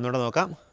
ഒന്നുകൂടെ നോക്കാം.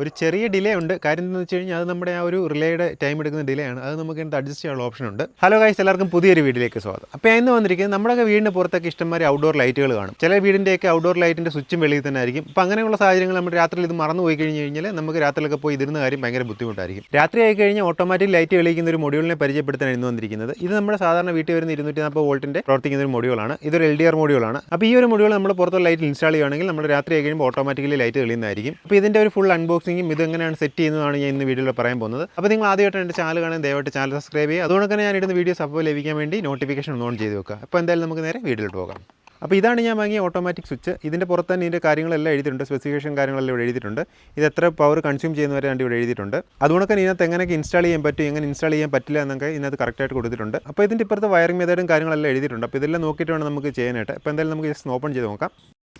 ഒരു ചെറിയ ഡിലേ ഉണ്ട്. കാര്യം എന്താണെന്ന് വെച്ച് കഴിഞ്ഞാൽ അത് നമ്മുടെ ആ ഒരു റിലേയുടെ ടൈം എടുക്കുന്ന ഡിലേ ആണ്. അത് നമുക്ക് എന്ത് അഡ്ജസ്റ്റ് ചെയ്യാനുള്ള ഓപ്ഷൻ ഉണ്ട്. ഹലോ ഗൈസ് എല്ലാവർക്കും പുതിയൊരു വീട്ടിലേക്ക് സ്വാഗതം. അപ്പോൾ ഇന്ന് വന്നിരിക്കുന്നത് നമ്മുടെയൊക്കെ വീടിന് പുറത്തൊക്കെ ഇഷ്ടംമാതിരി ഔട്ട്ഡോർ ലൈറ്റുകൾ കാണും. ചില വീടിന്റെയൊക്കെ ഔട്ട്ഡോർ ലൈറ്റിന്റെ സ്വിച്ചും വെളിയിൽ തന്നെ ആയിരിക്കും. അപ്പോൾ അങ്ങനെയുള്ള സാഹചര്യങ്ങൾ നമ്മൾ രാത്രിയിൽ ഇത് മറന്നു പോയി കഴിഞ്ഞ് കഴിഞ്ഞാൽ നമുക്ക് രാത്രിയിലൊക്കെ പോയി ഇരുന്ന കാര്യം ഭയങ്കര ബുദ്ധിമുട്ടായിരിക്കും. രാത്രി ആയി കഴിഞ്ഞാൽ ഓട്ടോമാറ്റിക് ലൈറ്റ് തെളിയിക്കുന്ന ഒരു മൊഡ്യൂളിനെ പരിചയപ്പെടുത്താൻ ഇന്ന് വന്നിരിക്കുന്നത്. ഇത് നമ്മുടെ സാധാരണ വീട്ടിൽ വരുന്ന ഇരുന്നൂറ്റി നാൽപ്പത് വോൾട്ടിന്റെ പ്രവർത്തിക്കുന്ന ഒരു മൊഡ്യൂളാണ് ഇതൊരു എൽ ഡി ആർ മൊഡ്യൂളാണ് അപ്പോൾ ഈ ഒരു മൊഡ്യൂൾ നമ്മൾ പുറത്തുള്ള ലൈറ്റ് ഇൻസ്റ്റാൾ ചെയ്യുകയാണെങ്കിൽ നമ്മൾ രാത്രി ആയി കഴിയുമ്പോൾ ഓട്ടോമാറ്റിക്കലി ലൈറ്റ് തെളിയുന്നതായിരിക്കും. അപ്പോൾ ഇതിന്റെ ഒരു ഫുൾ അൺബോക്സിങ്ങും ഇത് എങ്ങനെയാണ് സെറ്റ് ചെയ്യുന്നതാണ് ഞാൻ ഇന്ന് വീഡിയോയിൽ പറയാൻ പോകുന്നത്. അപ്പോൾ നിങ്ങൾ ആദ്യമായിട്ട് എന്റെ ചാനൽ കാണാൻ ദയവായിട്ട് ചാനൽ സബ്സ്ക്രൈബ് ചെയ്യുക. അതുകൊണ്ട് തന്നെ ഞാൻ ഇടുന്ന വീഡിയോസ് അപ്പോൾ ലഭിക്കാൻ വേണ്ടി നോട്ടിഫിക്കേഷൻ ഓൺ ചെയ്ത് വെക്കുക. അപ്പോൾ എന്തായാലും നമുക്ക് നേരെ വീഡിയോയിലോട്ട് പോകാം. അപ്പോൾ ഇതാണ് ഞാൻ വാങ്ങിയ ഓട്ടോമാറ്റിക് സ്വിച്ച് ഇതിന്റെ പുറത്ത് തന്നെ ഇതിന്റെ കാര്യങ്ങളെല്ലാം എഴുതിയിട്ടുണ്ട്. സ്പെസിഫിക്കേഷൻ കാര്യങ്ങളെല്ലാം ഇവിടെ എഴുതിയിട്ടുണ്ട്. ഇത് എത്ര പവർ കൺസ്യൂം ചെയ്യുന്നവരെ ഇവിടെ എഴുതിയിട്ടുണ്ട്. അതുകൊണ്ടൊക്കെ ഇതിനകത്ത് എങ്ങനെയൊക്കെ ഇൻസ്റ്റാൾ ചെയ്യാൻ പറ്റും എങ്ങനെ ഇൻസ്റ്റാൾ ചെയ്യാൻ പറ്റില്ല എന്നൊക്കെ ഇതിനകത്ത് കറക്റ്റായിട്ട് കൊടുത്തിട്ടുണ്ട്. അപ്പോൾ ഇതിന്റെ ഇപ്പുറത്ത് വയറിംഗ് മെത്തേഡും കാര്യങ്ങളെല്ലാം എഴുതിയിട്ടുണ്ട്. അപ്പോൾ ഇതെല്ലാം നോക്കിയിട്ട് വേണം നമുക്ക് ചെയ്യാനായിട്ട്. അപ്പോൾ എന്തായാലും നമുക്ക് ജസ്റ്റ് ഓപ്പൺ ചെയ്ത് നോക്കാം.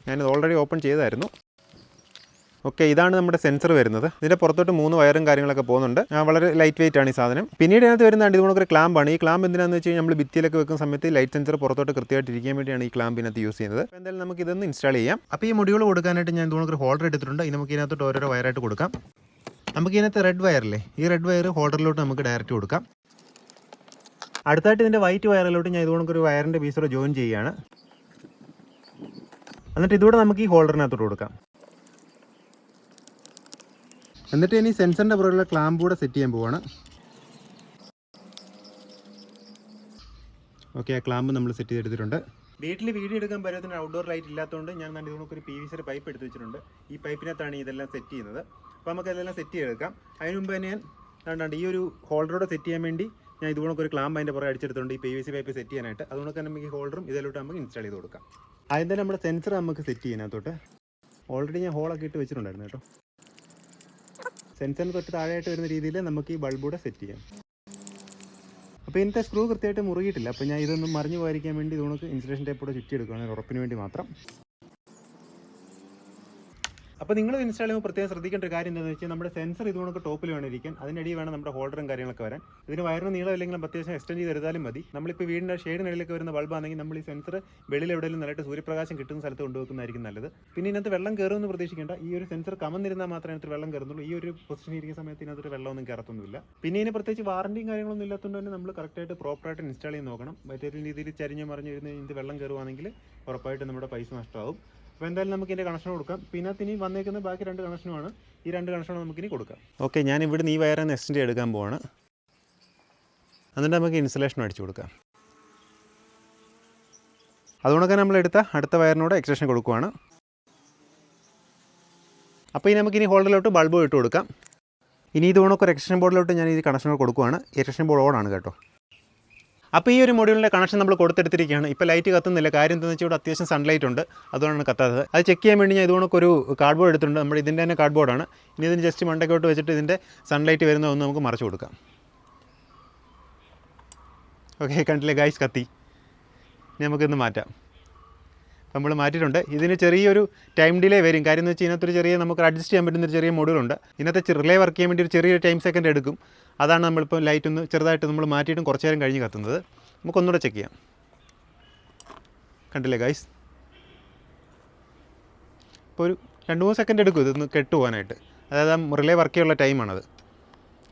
ഞാനിത് ഓൾറെഡി ഓപ്പൺ ചെയ്തായിരുന്നു. ഓക്കെ ഇതാണ് നമ്മുടെ സെൻസർ വരുന്നത്. ഇതിന്റെ പുറത്തോട്ട് മൂന്ന് വയറും കാര്യങ്ങളൊക്കെ പോകുന്നുണ്ട്. വളരെ ലൈറ്റ് വെയിറ്റ് ആണ് ഈ സാധനം. പിന്നീട് അതിനകത്ത് വരുന്നതാണ് ഇതുകൊണ്ട് ഒരു ക്ലാമ്പാണ് ഈ ക്ലാമ്പ് എന്തിനാന്ന് വെച്ച് കഴിഞ്ഞാൽ നമ്മൾ ഭിത്തിയിലൊക്കെ വെക്കുന്ന സമയത്ത് ലൈറ്റ് സെൻസർ പുറത്തോട്ട് കൃത്യമായിട്ട് ഇരിക്കാൻ വേണ്ടിയാണ് ഈ ക്ലാമ്പ് ഇതിനകത്ത് യൂസ് ചെയ്യുന്നത്. എന്തായാലും നമുക്ക് ഇതൊന്ന് ഇൻസ്റ്റാൾ ചെയ്യാം. അപ്പോൾ ഈ മുടികൾ കൊടുക്കാനായിട്ട് ഞാൻ ഇതുകൊണ്ട് ഒരു ഹോൾഡർ എടുത്തിട്ടുണ്ട്. ഇത് നമുക്ക് ഇതിനകത്തോട്ട് ഓരോരോ വയറായിട്ട് കൊടുക്കാം. നമുക്ക് ഇതിനകത്ത് റെഡ് വയറില്ലേ ഈ റെഡ് വയർ ഹോൾഡറിലോട്ട് നമുക്ക് ഡയറക്റ്റ് കൊടുക്കാം. അടുത്തായിട്ട് ഇതിന്റെ വൈറ്റ് വയറിലോട്ട് ഞാൻ ഇതുകൊണ്ട് ഒരു വയറിന്റെ പീസോടെ ജോയിൻ ചെയ്യുകയാണ്. എന്നിട്ട് ഇതുകൂടെ നമുക്ക് ഈ ഹോൾഡറിനകത്തോട്ട് കൊടുക്കാം. എന്നിട്ട് ഇനി സെൻസറിന്റെ പുറകിലുള്ള ക്ലാമ്പ് കൂടെ സെറ്റ് ചെയ്യാൻ പോവാണ്. ഓക്കെ ആ ക്ലാമ്പ് നമ്മൾ സെറ്റ് ചെയ്തെടുത്തിട്ടുണ്ട്. വീട്ടിൽ വീഡിയോ എടുക്കാൻ പറ്റുന്ന ഔട്ട്ഡോർ ലൈറ്റ് ഇല്ലാത്തതുകൊണ്ട് ഞാൻ നല്ല ഇതുകൊണ്ട് ഒരു പി വി സിയുടെ പൈപ്പ് എടുത്ത് വെച്ചിട്ടുണ്ട്. ഈ പൈപ്പിനകത്താണ് ഇതെല്ലാം സെറ്റ് ചെയ്യുന്നത്. അപ്പോൾ നമുക്ക് അതെല്ലാം സെറ്റ് ചെയ്തെടുക്കാം. അതിന് മുമ്പ് തന്നെ ഞാൻ കണ്ടാണ്ട് ഈ ഒരു ഹോൾഡറോടെ സെറ്റ് ചെയ്യാൻ വേണ്ടി ഞാൻ ഇതുകൊണ്ട് ഒരു ക്ലാമ്പ് അതിന്റെ പുറകെ അടിച്ചെടുത്തുണ്ട് ഈ P V C pipe set ചെയ്യാനായിട്ട്. അതുകൊണ്ട് തന്നെ നമുക്ക് ഈ ഹോൾഡറും ഇതിലോട്ട് നമുക്ക് ഇൻസ്റ്റാൾ ചെയ്ത് കൊടുക്കാം. തന്നെ നമ്മുടെ സെൻസർ നമുക്ക് സെറ്റ് ചെയ്യാനകത്തോട്ട് ഓൾറെഡി ഞാൻ ഹോളൊക്കെ ഇട്ട് വെച്ചിട്ടുണ്ടായിരുന്നു കേട്ടോ. സെൻസറിന് തൊട്ട് താഴെയായിട്ട് വരുന്ന രീതിയിൽ നമുക്ക് ഈ ബൾബൂടെ സെറ്റ് ചെയ്യാം. അപ്പോൾ ഇന്നത്തെ സ്ക്രൂ കൃത്യമായിട്ട് മുറുകിയിട്ടില്ല. അപ്പോൾ ഞാൻ ഇതൊന്നും മറിഞ്ഞു പോയിരിക്കാൻ വേണ്ടി ഇതുകൊണ്ട് ഇൻസുലേഷൻ ടേപ്പോടെ ചുറ്റിയെടുക്കുകയാണ് ഉറപ്പിന് വേണ്ടി മാത്രം. അപ്പോൾ നിങ്ങൾ ഇൻസ്റ്റാൾ ചെയ്യുമ്പോൾ പ്രത്യേകം ശ്രദ്ധിക്കേണ്ട ഒരു കാര്യം എന്താണെന്ന് വെച്ചാൽ നമ്മുടെ സെൻസർ ഇതുകൊണ്ടൊക്കെ ടോപ്പിൽ വേണം ഇരിക്കാൻ അതിനടി വേണം നമ്മുടെ ഹോൾഡറും കാര്യങ്ങളൊക്കെ വരാൻ. ഇതിന് വയറിന് നീളം ഇല്ലെങ്കിലും അത്യാവശ്യം എക്സ്റ്റെൻഡ് ചെയ്ത് എടുത്താലും മതി. നമ്മളിപ്പോൾ വീടിന്റെ ഷെയ്ഡിനിടയിലൊക്കെ വരുന്ന ബൾബാണെങ്കിൽ നമ്മൾ ഈ സെൻസർ വെളിയിൽ എവിടെയെങ്കിലും നല്ലതായിട്ട് സൂര്യപ്രകാശം കിട്ടുന്ന സ്ഥലത്ത് കൊണ്ടുവെക്കുന്നതായിരിക്കും നല്ലത്. പിന്നെ ഇതിനകത്ത് വെള്ളം കയറുമെന്ന് പ്രതീക്ഷിക്കേണ്ട. ഈ ഒരു സെൻസർ കമന്നിരുന്നാൽ മാത്രമേ ഇതിനകത്ത് വെള്ളം കയറുന്നുള്ളൂ. ഈ ഒരു പൊസിഷനിൽ ഇരിക്കുന്ന സമയത്ത് ഇതിനകത്ത് വെള്ളമൊന്നും കയറത്തൊന്നുമില്ല. പിന്നെ ഇതിന് പ്രത്യേകിച്ച് വാറണ്ടിയും കാര്യങ്ങളൊന്നും ഇല്ലാത്തതുകൊണ്ട് തന്നെ നമ്മൾ കറക്റ്റായിട്ട് പ്രോപ്പറായിട്ട് ഇൻസ്റ്റാൾ ചെയ്ത് നോക്കണം. മറ്റേ രീതിയിൽ ചരിഞ്ഞ് മറിഞ്ഞ് വരുന്ന ഇത് വെള്ളം കയറുവാണെങ്കിൽ ഉറപ്പായിട്ട് നമ്മുടെ പൈസ നഷ്ടമാവും. അപ്പോൾ എന്തായാലും നമുക്ക് ഇതിന്റെ കണക്ഷൻ കൊടുക്കാം. പിന്നെ ഇനി വന്നേക്കുന്ന ബാക്കി രണ്ട് കണക്ഷനുമാണ് ഈ രണ്ട് കണക്ഷനും നമുക്കിനി കൊടുക്കാം. ഓക്കെ ഞാൻ ഇവിടെ ഈ വയറിന്ന് എക്സ്റ്റൻഡ് എടുക്കാൻ പോവാണ്. എന്നിട്ട് നമുക്ക് ഇൻസുലേഷൻ അടിച്ചു കൊടുക്കാം. അതുകൊണ്ടൊക്കെ നമ്മൾ എടുത്ത അടുത്ത വയറിനോട് എക്സ്റ്റൻഷൻ കൊടുക്കുവാണ്. അപ്പോൾ ഇനി നമുക്കിനി ഹോൾഡറിലോട്ട് ബൾബ് ഇട്ട് കൊടുക്കാം. ഇനി ഇതുകൊണ്ടൊക്കെ ഒരു എക്സ്റ്റൻഷൻ ബോർഡിലോട്ട് ഞാൻ ഈ കണക്ഷൻ കൊടുക്കുവാണ്. എക്സ്റ്റൻഷൻ ബോർഡ് ഓണാണ് കേട്ടോ. അപ്പോൾ ഈ ഒരു മൊഡ്യൂളിന്റെ കണക്ഷൻ നമ്മൾ കൊടുത്തെടുത്തിരിക്കുകയാണ്. ഇപ്പോൾ ലൈറ്റ് കത്തുന്നില്ല. കാര്യം എന്താണെന്ന് വെച്ചാൽ ഇവിടെ അത്യാവശ്യം സൺലൈറ്റ് ഉണ്ട്. അതുകൊണ്ടാണ് കത്താത്തത്. അത് ചെക്ക് ചെയ്യാൻ വേണ്ടി ഞാൻ ഇതുകൊണ്ടൊക്കെ ഒരു കാർഡ്ബോർഡ് എടുത്തിട്ടുണ്ട്. നമ്മുടെ ഇതിന്റെ തന്നെ കാർഡ്ബോർഡാണ് ഇനി ഇതിന് ജസ്റ്റ് മണ്ടയ്ക്കോട്ട് വെച്ചിട്ട് ഇതിന്റെ സൺലൈറ്റ് വരുന്ന ഒന്ന് നമുക്ക് മറച്ചു കൊടുക്കാം. ഓക്കെ കണ്ടില്ലേ? ഗൈസ് കത്തി. നമുക്കിന്ന് മാറ്റാം. നമ്മൾ മാറ്റിയിട്ടുണ്ട്. ഇതിന് ചെറിയൊരു ടൈം ഡിലേ വരും. കാര്യം എന്ന് വെച്ചാൽ ഇതിനകത്തൊരു ചെറിയ നമുക്ക് അഡ്ജസ്റ്റ് ചെയ്യാൻ പറ്റുന്ന ഒരു ചെറിയ മോഡ്യൂളുണ്ട് ഇതിനകത്ത് റിലേ വർക്ക് ചെയ്യാൻ വേണ്ടി ഒരു ചെറിയൊരു ടൈം സെക്കൻഡ് എടുക്കും. അതാണ് നമ്മളിപ്പോൾ ലൈറ്റ് ഒന്ന് ചെറുതായിട്ട് നമ്മൾ മാറ്റിയിട്ടും കുറച്ച് നേരം കഴിഞ്ഞ് കത്തുന്നത്. നമുക്കൊന്നുകൂടെ ചെക്ക് ചെയ്യാം. കണ്ടില്ലേ ഗൈസ് ഇപ്പോൾ ഒരു രണ്ട് മൂന്ന് സെക്കൻഡ് എടുക്കും ഇതൊന്ന് കെട്ട് പോകാനായിട്ട് അതായത് ആ റിലേ വർക്ക് ചെയ്യാനുള്ള ടൈമാണത്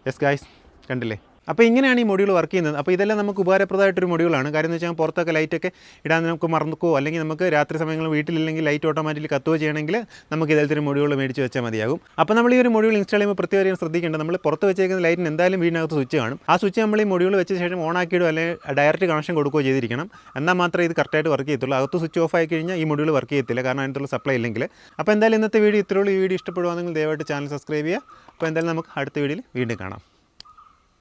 യെസ് ഗൈസ് കണ്ടില്ലേ? അപ്പോൾ ഇങ്ങനെയാണ് ഈ മൊഡ്യൂൾ വർക്ക് ചെയ്യുന്നത്. അപ്പോൾ ഇതെല്ലാം നമുക്ക് ഉപകാരപ്രദമായിട്ടൊരു മൊഡ്യൂളാണ് കാര്യം എന്ന് വെച്ചാൽ പുറത്തൊക്കെ ലൈറ്റൊക്കെ ഇടാൻ നമുക്ക് മറന്നുക്കോ? അല്ലെങ്കിൽ നമുക്ക് രാത്രി സമയങ്ങളിൽ വീട്ടിലില്ലെങ്കിൽ ലൈറ്റ് ഓട്ടോമാറ്റിക്കലി കത്തുകയോ ചെയ്യണമെങ്കിൽ നമുക്ക് ഇതേലത്തെ ഒരു മൊഡ്യൂൾ മേടിച്ച് വെച്ചാൽ മതിയാകും. അപ്പോൾ നമ്മൾ ഈ ഒരു മൊഡ്യൂൾ ഇൻസ്റ്റാൾ ചെയ്യുമ്പോൾ പ്രത്യേകം ശ്രദ്ധിക്കേണ്ടത് നമ്മൾ പുറത്ത് വെച്ചേക്കുന്ന ലൈറ്റിന് എന്തായാലും വീടിനകത്ത് സ്വിച്ച് കാണും. ആ സ്വിച്ച് നമ്മൾ ഈ മൊഡ്യൂൾ വെച്ച ശേഷം ഓൺ ആക്കിയിടും അല്ലെങ്കിൽ ഡയറക്റ്റ് കണക്ഷൻ കൊടുക്കുകയോ ചെയ്തിരിക്കണം. എന്നാൽ മാത്രമേ ഇത് കറക്റ്റായിട്ട് വർക്ക് ചെയ്യത്തുള്ളൂ. അകത്ത് സ്വിച്ച് ഓഫ് ആയി കഴിഞ്ഞാൽ ഈ മൊഡ്യൂൾ വർക്ക് ചെയ്യത്തില്ല. കാരണം അതിനകത്തുള്ള സപ്ലൈ ഇല്ലെങ്കിൽ. അപ്പോൾ എന്തായാലും ഇന്നത്തെ വീഡിയോ ഇത്രയുള്ളൂ ഈ വീഡിയോ ഇഷ്ടപ്പെടുവാണെങ്കിൽ ദയവായിട്ട് ചാനൽ സബ്സ്ക്രൈബ് ചെയ്യുക. അപ്പോൾ എന്തായാലും നമുക്ക് അടുത്ത വീഡിയോയിൽ വീണ്ടും കാണാം.